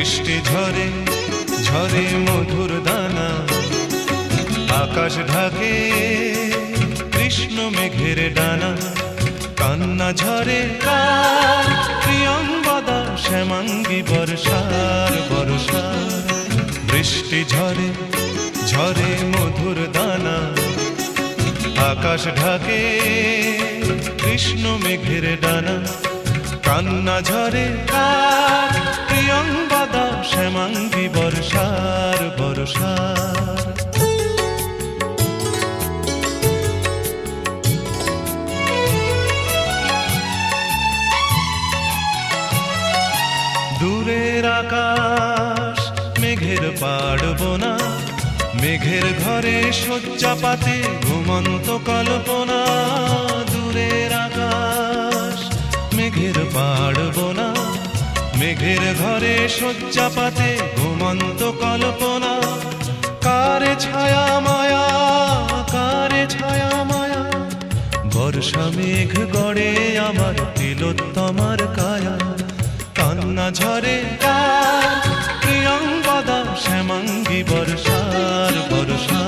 বৃষ্টি ঝরে ঝরে মধুর দানা। আকাশ ঢাকে, কৃষ্ণ মেঘের ডানা। কান্না ঝরে প্রিয়ঙ্গদা শ্যামাঙ্গি বর্ষার বর্ষার বৃষ্টি ঝরে ঝরে মধুর দানা। আকাশ ঢাকে, কৃষ্ণ মেঘের ডানা। কান্না ঝরে কার প্রিয়ঙ্গদা শ্যামাঙ্গি বর্ষার বর্ষার দূরের আকাশ মেঘের পাড়ব না মেঘের ঘরে শয্যা পাতে ঘুমন্ত কল্পনা। মেঘের ঘরে শয্যা পাতে ঘুমন্ত কল্পনা। কারে ছায়া মায়া, কারে ছায়া মায়া। বর্ষা মেঘ গড়ে আমার তিলোত্তমার কায়া। কান্না ঝরে প্রিয়ঙ্গদা শ্যামাঙ্গি বর্ষার বর্ষা।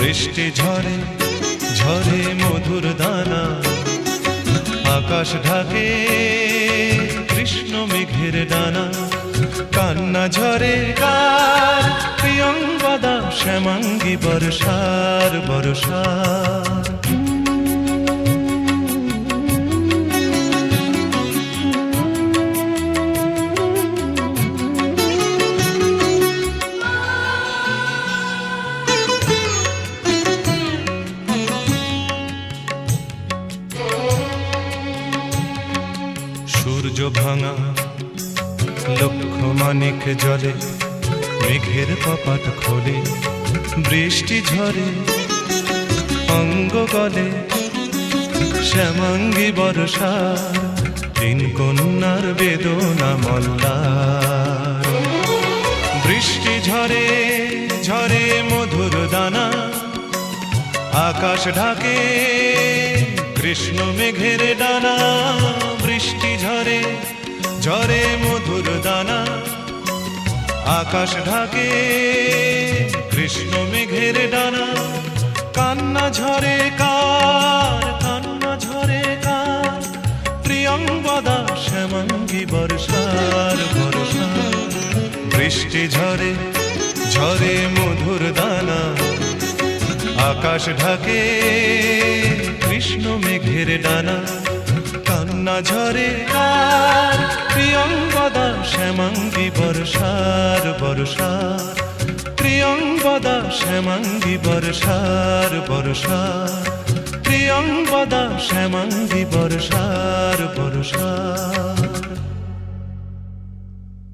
বৃষ্টি ঝরে ঝরে মধুর দানা। আকাশ ঢাকে কৃষ্ণ মেঘের ডানা কান্না ঝরে কার প্রিয়ঙ্গদা শ্যামাঙ্গি বর্ষার বর্ষার সূর্য ভাঙা লক্ষ মানিক জলে, মেঘের কপাট খোলে, বৃষ্টি ঝরে, অঙ্গ গলে, শ্যামাঙ্গি বর্ষার তিন কন্যার বেদনা মল্লার। বৃষ্টি ঝরে ঝরে মধুর দানা, আকাশ ঢাকে, কৃষ্ণ মেঘের ডানা। ঝরে মধুর দানা। আকাশ ঢাকে, কৃষ্ণ মেঘের ডানা। কান্না ঝরে কার, কান্না ঝরে কার। প্রিয়ঙ্গদা শ্যামাঙ্গি বর্ষার বর্ষার বৃষ্টি ঝরে ঝরে মধুর দানা। আকাশ ঢাকে, কৃষ্ণ মেঘের ডানা। কান্না ঝরে তার প্রিয়ঙ্গদা শ্যামাঙ্গি বর্ষার বর্ষার। প্রিয়ঙ্গদা শ্যামাঙ্গি বর্ষার বর্ষার। প্রিয়ঙ্গদা শ্যামাঙ্গি বর্ষার বর্ষার।